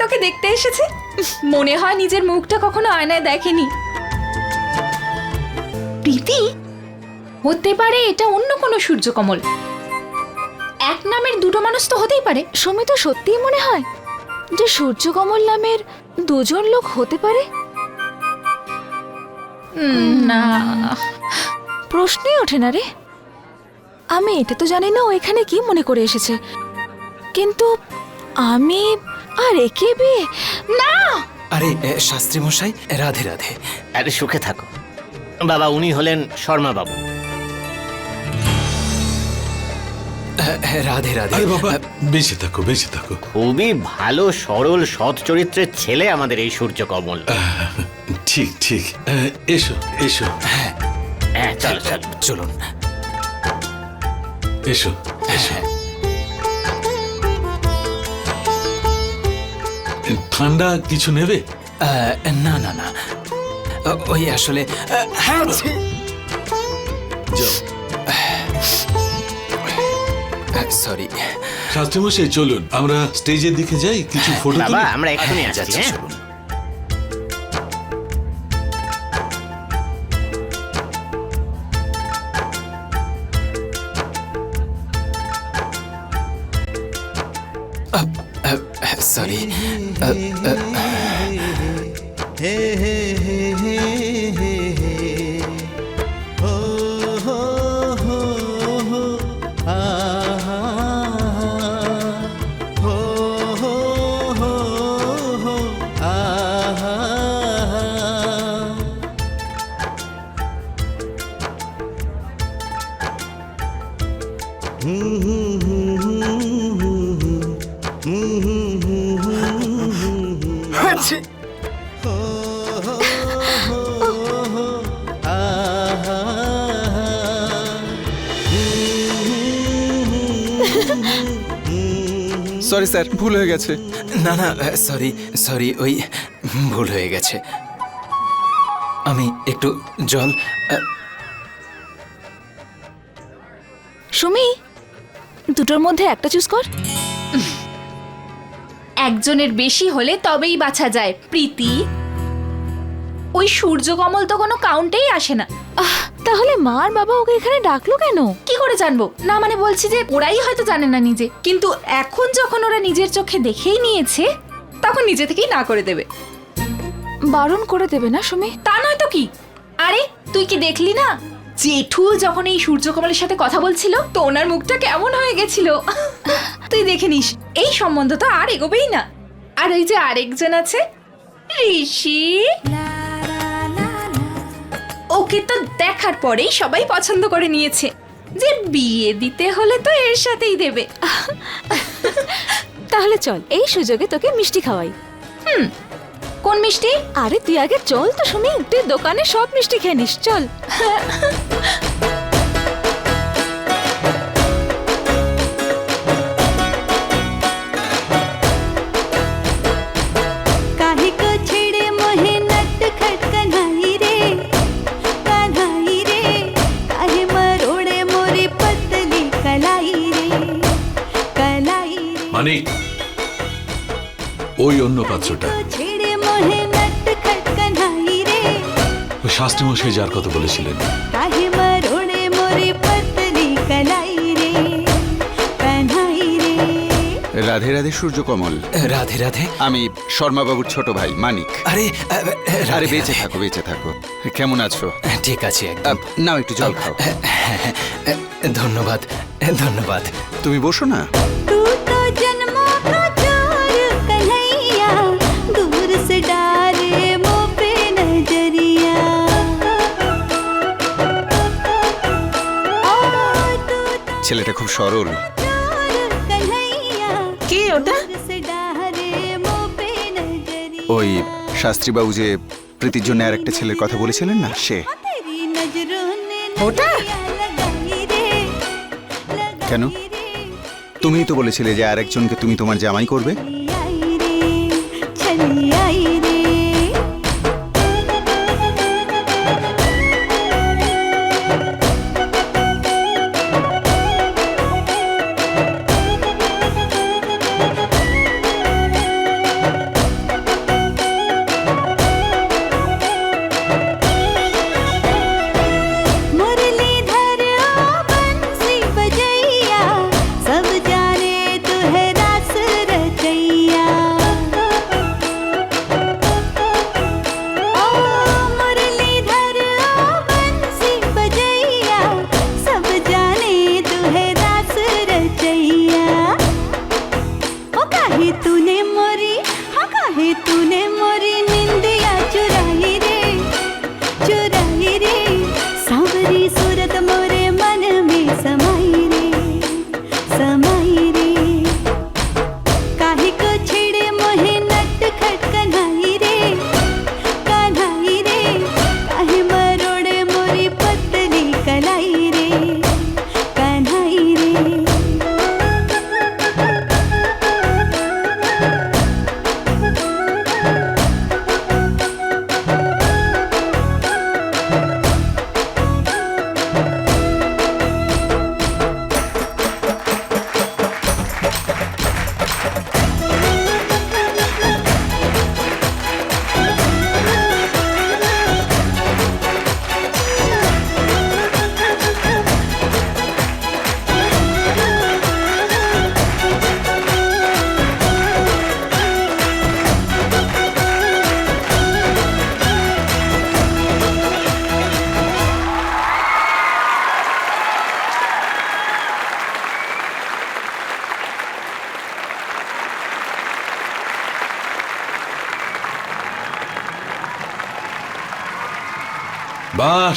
তোকে দেখতে এসেছে? মনে হয় নিজের মুখটা কখনো আয়নায় দেখেনি। প্রীতি? হতে পারে এটা অন্য কোনো সূর্যকমল। এক নামের দুটো মানুষ তো হতেই পারে। সময় তো সত্যিই মনে হয় যে সূর্যকমল নামের দুজন লোক হতে পারে। না। প্রশ্নই ওঠে না রে। আমি এটা তো জানি না ও এখানে কি মনে করে এসেছে। কিন্তু আমি আর একে বিয়ে না! আরে এ, শাস্ত্রী মশাই রাধে রাধে। আরে সুখে থাকো। বাবা উনি হলেন শর্মা বাবু রাধে রাধে। আরে বাবা বেঁচে থাকো বেঁচে থাকো। খুবই ভালো সরল সৎ চরিত্রের ছেলে আমাদের এই সূর্য কমল ঠিক ঠিক। এসো এসো। হ্যাঁ। চলো চলো। চলুন। এসো এসো। ঠান্ডা কিছু নেবে? না না না। ওই আসলে হ্যাঁ যাও। সরি। শাস্ত্রীমশাই চলুন। আমরা স্টেজের দিকে যাই কিছু ফটো বাবা তুলি। আমরা এখানেই আছি যাচ্ছি সরি স্যার ভুল হয়ে গেছে। না না সরি সরি ওই ভুল হয়ে গেছে। আমি একটু জল দুটোর মধ্যে একটা চুজ কর। একজনের বেশি হলে তবেই বাছা যায় প্রীতি। ওই সূর্যকমল তো কোনো কাউন্টেই আসে না। আহ, তাহলে মা আর বাবা ওকে এখানে ডাকলো কেন? কি করে জানব? না মানে বলছি যে ওরাই হয়তো জানে না নিজে কিন্তু এখন যখন ওরা নিজের চোখে দেখেই নিয়েছে তখন নিজে থেকেই না করে দেবে। বারণ করে দেবে না সুমি? তা নয় তো কি? আরে তুই কি দেখলি না? জেঠু যখন এই সূর্যকমলের সাথে কথা বলছিল তো ওনার মুখটা কেমন হয়ে গেছিল? তুই দেখে নিস এই সম্বন্ধ তো আর এগোবেই না। আর ওই যে আরেকজন আছে ঋষি। ওকে তো দেখার পরেই সবাই পছন্দ করে নিয়েছে। যে বিয়ে দিতে হলে তো এর সাথেই দেবে। তাহলে চল এই সুযোগে তোকে মিষ্টি খাওয়াই। কোন মিষ্টি? আরে তুই আগে চল তো শুনি তুই দোকানে সব মিষ্টি খেয়ে নিস চল। মানিক ওই অন্য পাত্রটা শাস্ত্রী মশাই যার কথা বলেছিলেন কাহে মরোড়ে মোরে পতলি কানাই রে কানাই রে রাধে রাধে সূর্যকমল রাধে রাধে আমি শর্মা বাবুর ছোট ভাই মানিক। আরে আরে বেঁচে থাকো বেঁচে থাকো। কেমন আছো? হ্যাঁ, ঠিক আছে নাও একটু জল খাও। হ্যাঁ, হ্যাঁ, ধন্যবাদ ধন্যবাদ। তুমি বসো না। ছেলেটা খুব সরল। কে ওটা? ওই শাস্ত্রীবাবু যে প্রীতির জন্য আর একটা ছেলের কথা বলেছিলেন না? সে। ওটা? কেন? তুমিই তো বলেছিলে যে আরেকজনকে তুমি তোমার জামাই করবে।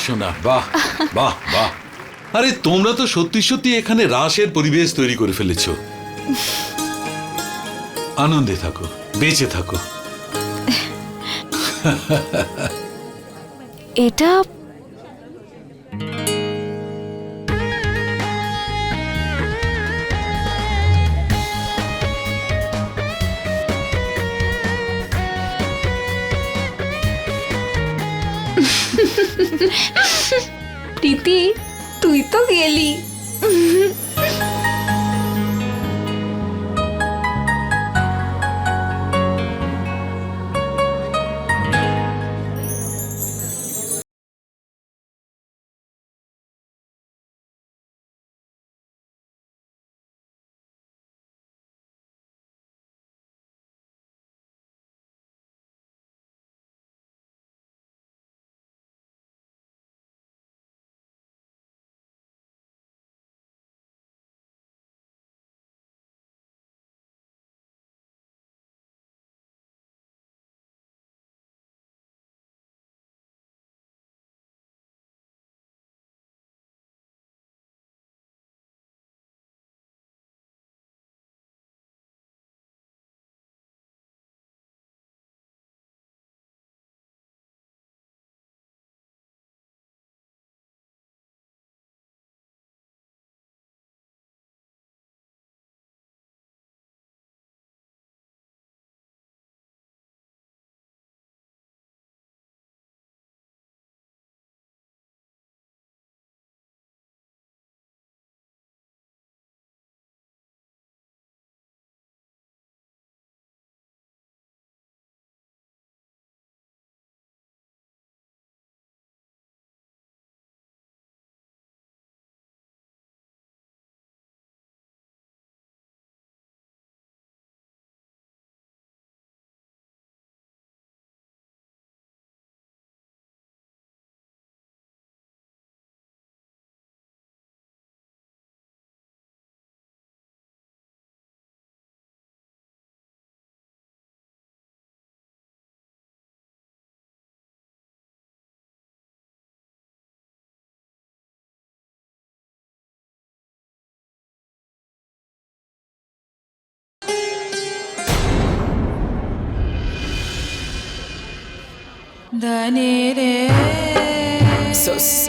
বাহ সোনা বাহ বাহ বাহ। আরে, তোমরা তো সত্যি সত্যি এখানে রাসের পরিবেশ তৈরি করে ফেলেছ। আনন্দে থাকো, বেঁচে থাকো। এটা প্রীতি তুই তো গেলি।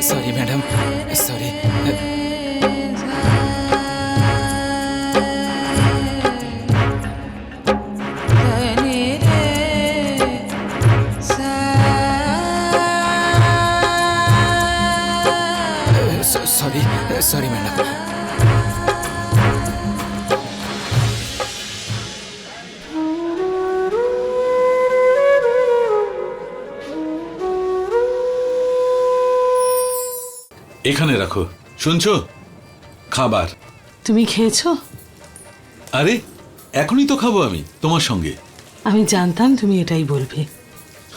Sorry madam sorry sorry sorry madam এখানে রাখো। শুনছো? খাবার। তুমি খেয়েছো? আরে এখনই তো খাব আমি তোমার সঙ্গে। আমি জানতাম তুমি এটাই বলবে।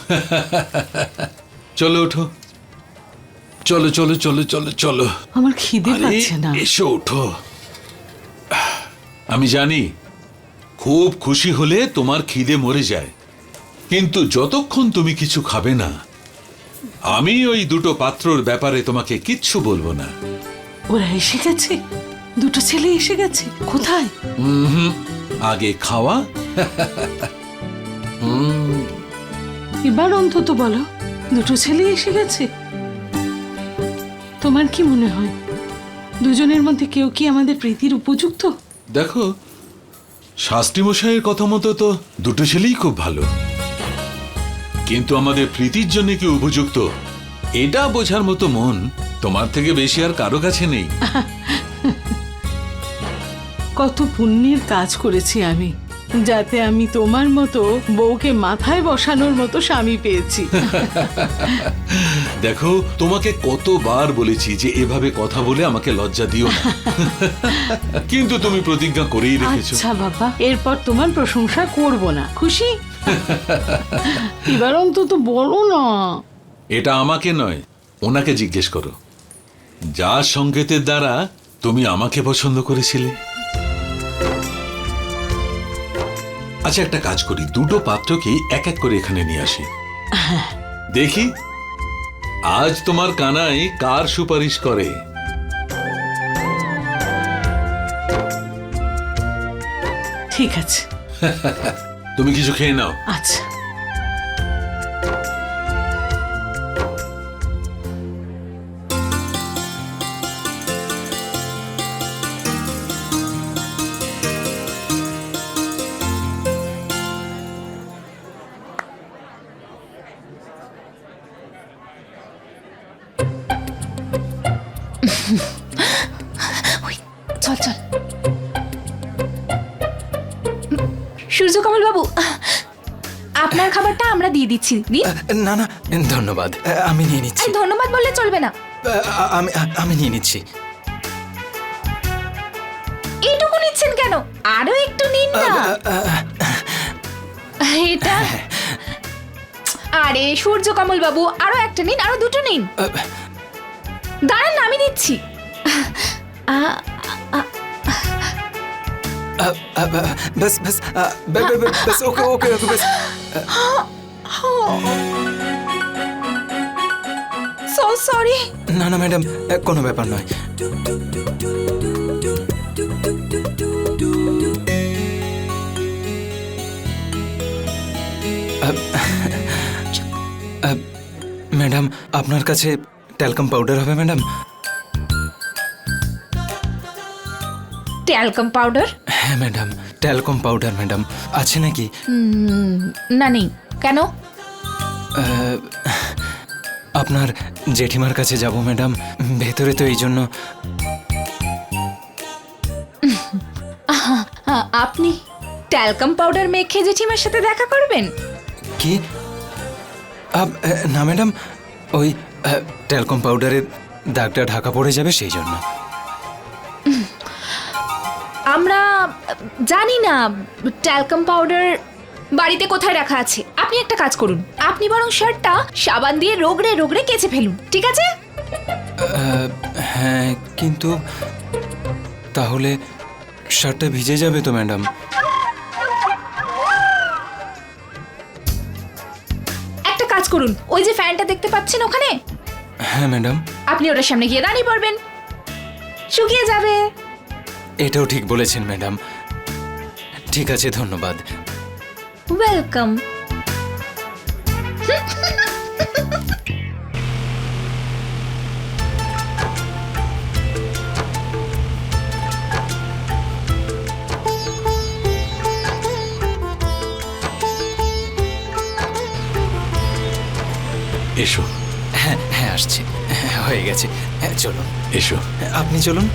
চলো ওঠো। চলো চলো চলো চলো চলো। আমার খিদে আরে, পাচ্ছে না। এসো ওঠো। আমি জানি খুব খুশি হলে তোমার খিদে মরে যায়। কিন্তু যতক্ষণ তুমি কিছু খাবে না আমি ওই দুটো পাত্রর ব্যাপারে তোমাকে কিচ্ছু বলব না। ওরা এসে গেছে? দুটো ছেলে এসে গেছে? কোথায়? আগে খাওয়া। এবার অন্তত বলো দুটো ছেলে এসে গেছে? তোমার কি মনে হয়? দুজনের মধ্যে কেউ কি আমাদের প্রীতির উপযুক্ত? দেখো শাস্ত্রী মশাইয়ের কথা মতো তো দুটো ছেলেই খুব ভালো। কিন্তু আমাদের প্রীতির জন্য কি উপযুক্ত? এটা বোঝার মতো মন তোমার থেকে বেশি আর কারও কাছে নেই। কত পুণ্যের কাজ করেছি আমি যাতে আমি তোমার মতো বউকে মাথায় বসানোর মতো স্বামী পেয়েছি। দেখো তোমাকে কতবার বলেছি যে এভাবে কথা বলে আমাকে লজ্জা দিও না। কিন্তু তুমি প্রতিজ্ঞা করেই রেখেছো। আচ্ছা বাবা এরপর তোমার প্রশংসা করব না। খুশি? এবার অন্তত বলো না। এটা আমাকে নয় ওনাকে জিজ্ঞেস করো। যার সংকেতের দ্বারা তুমি আমাকে পছন্দ করেছিলে। আচ্ছা একটা কাজ করি দুটো পাত্রকেই এক এক করে এখানে নিয়ে আসি। দেখি আজ তোমার কানাই কার সুপারিশ করে? ঠিক আছে। তুমি কিছু খেয়ে নাও। আচ্ছা। আমরা দিয়ে দিচ্ছি না না ধন্যবাদ। আমি নিয়ে নিচ্ছি। ধন্যবাদ বললে চলবে না। আমি আমি নিয়ে নিচ্ছি। এইটুকু নিচ্ছেন কেন? আরও একটু নিন না। এটা? হ্যাঁ। আরে সূর্য কমল বাবু আরও একটা নিন আরও দুটো নিন। দাঁড়ান না আমি দিচ্ছি। بس بس ওকে ওকে ওকে اوكي بس হ্যাঁ So সরি না না ম্যাডাম কোনো ব্যাপার নয়। ম্যাডাম আপনার কাছে ট্যালকাম পাউডার হবে ম্যাডাম? Talcum powder? হ্যাঁ ম্যাডাম ট্যালকম পাউডার ম্যাডাম। আছে নাকি? না নেই। কেন? আপনার জেঠিমার কাছে যাব ম্যাডাম। ভেতরে তো এই জন্য। আপনি ট্যালকাম পাউডার মেখে জেঠিমার সাথে দেখা করবেন? কি? না ম্যাডাম। ওই ট্যালকম পাউডারের দাগটা ঢাকা পড়ে যাবে সেই জন্য। আমরা জানি না ট্যালকাম পাউডার বাড়িতে কোথায় রাখা আছে? আপনি একটা কাজ করুন। আপনি বরং শার্টটা সাবান দিয়ে রোগড়ে রোগড়ে কেচে ফেলুন ঠিক আছে? হ্যাঁ কিন্তু তাহলে শার্টটা ভিজে যাবে তো ম্যাডাম। একটা কাজ করুন ওই যে ফ্যানটা দেখতে পাচ্ছেন ওখানে? হ্যাঁ ম্যাডাম। আপনি ওটার সামনে গিয়ে দাঁড়িয়ে পড়বেন। শুকিয়ে যাবে। এটাও ঠিক বলেছেন ম্যাডাম। ঠিক আছে ধন্যবাদ। ওয়েলকাম এসো। হ্যাঁ হ্যাঁ আসছি। হ্যাঁ, হয়ে গেছে। হ্যাঁ চলুন। এসো। আপনি চলুন।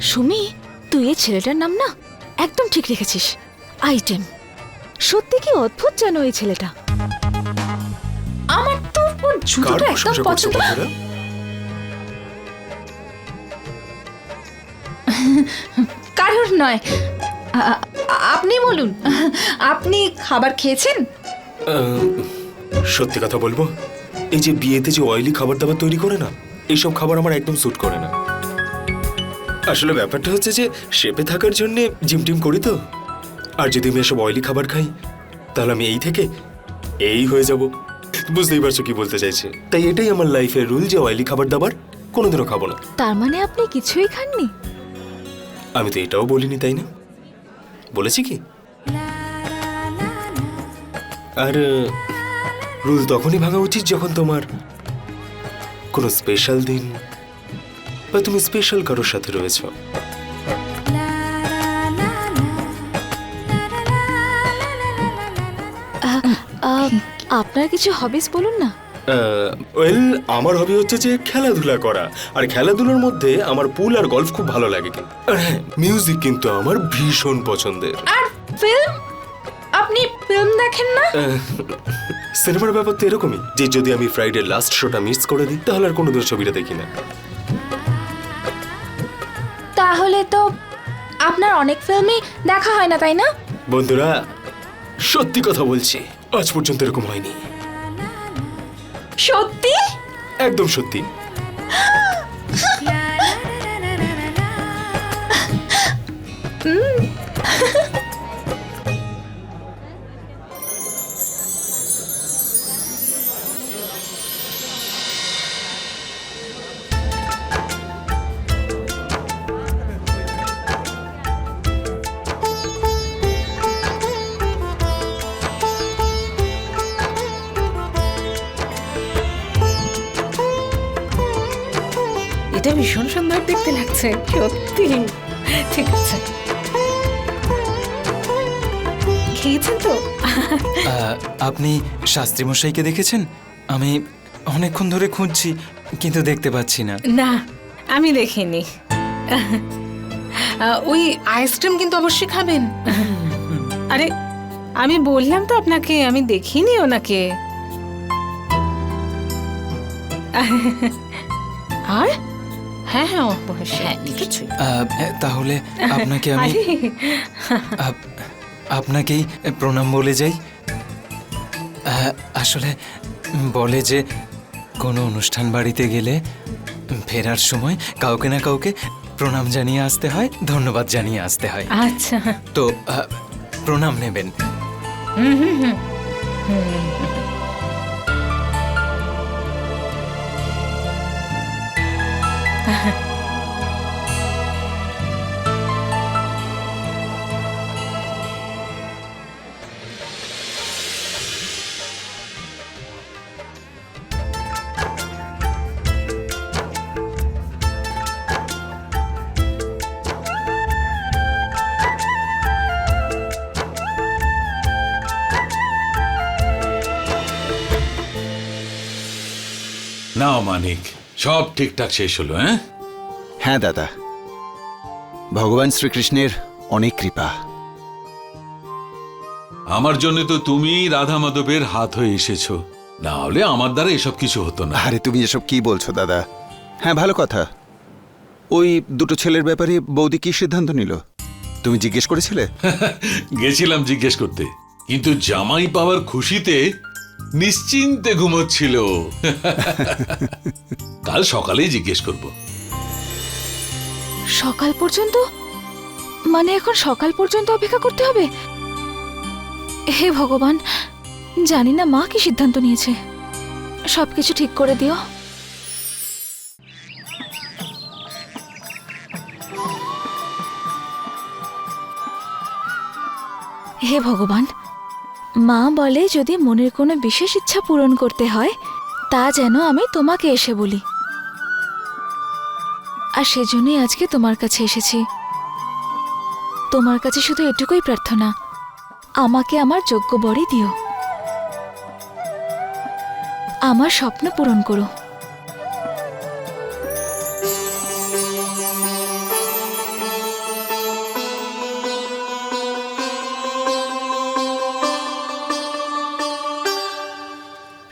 সুমি? ছেলেটার নাম না একদম ঠিক রেখেছিস। আইটেম। সত্যি কি অদ্ভুত জানো এই ছেলেটা। আমার তো ওর জুতোটা একদম পছন্দ কারোর নয়। আপনি বলুন আপনি খাবার খেয়েছেন? সত্যি কথা বলব এই যে বিয়েতে যে অয়েলি খাবার দাবার তৈরি করে না এইসব খাবার আমার একদম স্যুট করে না। আসলে ব্যাপারটা হচ্ছে যে শেপে থাকার জন্য জিম টিম করি তো। আর যদি আমি এসব অয়েলি খাবার খাই তাহলে আমি এই থেকে এই হয়ে যাব। বুঝতেই পারছ কি বলতে চাইছে। তাই এটাই আমার লাইফের রুল যে অয়েলি খাবার দাবার কোনোদিনও খাব না। তার মানে আপনি কিছুই খাননি? আমি তো এটাও বলিনি তাই না? বলেছি কি? আর রুল তখনই ভাঙা উচিত যখন তোমার কোনো স্পেশাল দিন বা তুমি স্পেশাল কারোর সাথে রয়েছো? আপনার কিছু হবিস বলুন না। ওয়েল আমার হবি হচ্ছে যে খেলাধুলা করা। আর খেলাধুলার মধ্যে আমার পুল আর গলফ খুব ভালো লাগে কিন্তু। আর হ্যাঁ মিউজিক কিন্তু আমার ভীষণ পছন্দের। আর ফিল্ম আপনি ফিল্ম দেখেন না? সিনেমার ব্যাপার তো এরকমই যে যদি আমি ফ্রাইডে লাস্ট শোটা মিস করে দিই তাহলে আর কোনোদিন ছবিটা দেখি না। তাহলে তো আপনার অনেক ফিল্মই দেখা হয় না তাই না? বন্ধুরা সত্যি কথা বলছি আজ পর্যন্ত এরকম হয়নি। সত্যি? একদম সত্যি। সুন্দর দেখতে লাগছে। সত্যি। ঠিক আছে। খেয়েছেন তো? আপনি শাস্ত্রী মশাইকে দেখেছেন? আমি অনেকক্ষণ ধরে খুঁজছি কিন্তু দেখতে পাচ্ছি না। না আমি দেখিনি। ওই আইসক্রিম কিন্তু অবশ্যই খাবেন। আরে আমি বললাম তো আপনাকে আমি দেখিনি ওনাকে। আর? হ্যাঁ হ্যাঁ অবশ্যই হ্যাঁ আহ, তাহলে আপনাকে আমি আরে। আপ- আপনাকেই প্রণাম বলে যাই। আহ, আসলে বলে যে কোনো অনুষ্ঠান বাড়িতে গেলে ফেরার সময় কাউকে না কাউকে প্রণাম জানিয়ে আসতে হয় ধন্যবাদ জানিয়ে আসতে হয়। আচ্ছা। তো আহ, প্রণাম নেবেন। নাও মানিক সব ঠিকঠাক শেষ হলো হ্যাঁ? হ্যাঁ দাদা। ভগবান শ্রীকৃষ্ণের অনেক কৃপা। আমার জন্য তো তুমি রাধা মাধবের হাত হয়ে এসেছ। না হলে আমার দ্বারা এসব কিছু হতো না। আরে তুমি এসব কি বলছো দাদা? হ্যাঁ ভালো কথা। ওই দুটো ছেলের ব্যাপারে বৌদি কি সিদ্ধান্ত নিল? তুমি জিজ্ঞেস করেছিলে? গেছিলাম জিজ্ঞেস করতে। কিন্তু জামাই পাওয়ার খুশিতে নিশ্চিন্তে ঘুমোচ্ছিল। কাল সকালেই জিজ্ঞেস করব। সকাল পর্যন্ত? মানে এখন সকাল পর্যন্ত অপেক্ষা করতে হবে? হে ভগবান, জানি না মা কি সিদ্ধান্ত নিয়েছে। সবকিছু ঠিক করে দিও। হে ভগবান মা বলে, যদি মনের কোনো বিশেষ ইচ্ছা পূরণ করতে হয়, তা যেন আমি তোমাকে এসে বলি। আর সেজন্যই আজকে তোমার কাছে এসেছি। তোমার কাছে শুধু এটুকুই প্রার্থনা, আমাকে আমার যোগ্য বরই দিও। আমার স্বপ্ন পূরণ করো।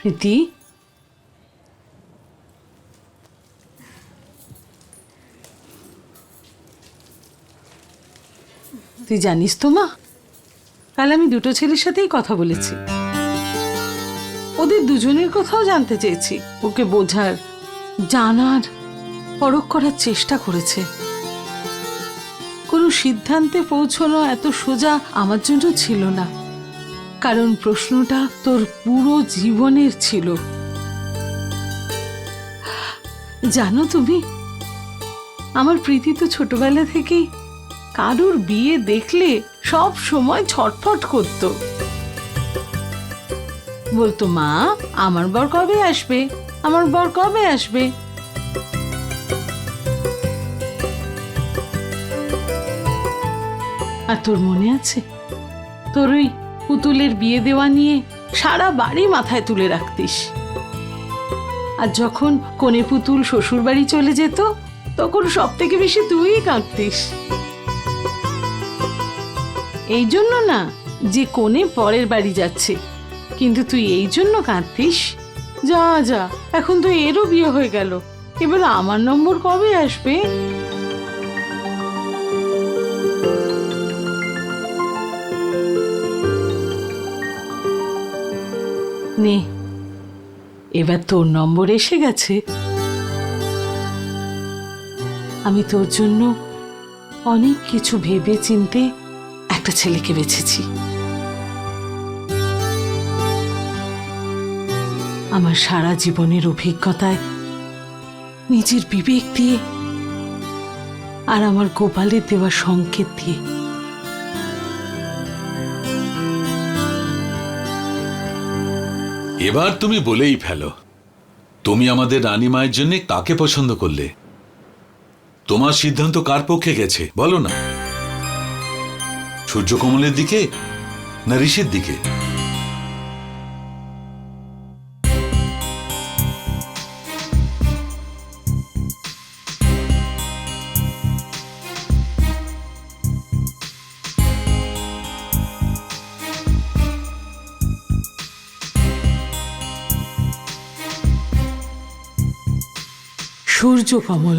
প্রীতি তুই জানিস তো মা, কাল আমি দুটো ছেলের সাথেই কথা বলেছি। ওদের দুজনের কথাও জানতে চেয়েছি। ওকে বোঝার, জানার, পরখ করার চেষ্টা করেছে। কোনো সিদ্ধান্তে পৌঁছানো এত সোজা আমার জন্য ছিল না। কারণ প্রশ্নটা তোর পুরো জীবনের ছিল। জানো তুমি, আমার প্রীতি তো ছোটবেলা থেকেই কারুর বিয়ে দেখলে সব সময় ছটফট করত। বলতো, মা, আমার বর কবে আসবে? আমার বর কবে আসবে? আর তোর মনে আছে? তোর ওই পুতুলের বিয়ে দেওয়া নিয়ে সারা বাড়ি মাথায় তুলে রাখতিস। আর যখন কোনে পুতুল শ্বশুর বাড়ি চলে যেত, তখন সব থেকে বেশি তুই কাঁদতিস। এই জন্য না, যে কোনে পরের বাড়ি যাচ্ছে, কিন্তু তুই এই জন্য কাঁদতিস? যা যা, এখন তো এরও বিয়ে হয়ে গেল। এবার আমার নম্বর কবে আসবে? নে এবার তোর নম্বর এসে গেছে। আমি তোর জন্য অনেক কিছু ভেবে চিনতে একটা ছেলেকে বেছেছি। আমার সারা জীবনের অভিজ্ঞতায়, নিজের বিবেক দিয়ে আর আমার গোপালের দেওয়া সংকেত দিয়ে। এবার তুমি বলেই ফেলো। তুমি আমাদের রানী মায়ের জন্য কাকে পছন্দ করলে? তোমার সিদ্ধান্ত কার পক্ষে গেছে, বলো না? সূর্যকমলের দিকে না ঋষির দিকে? সূর্য কমল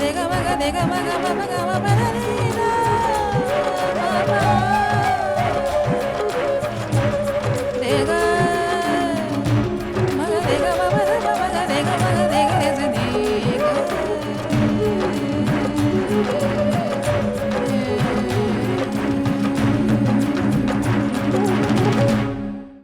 রে গা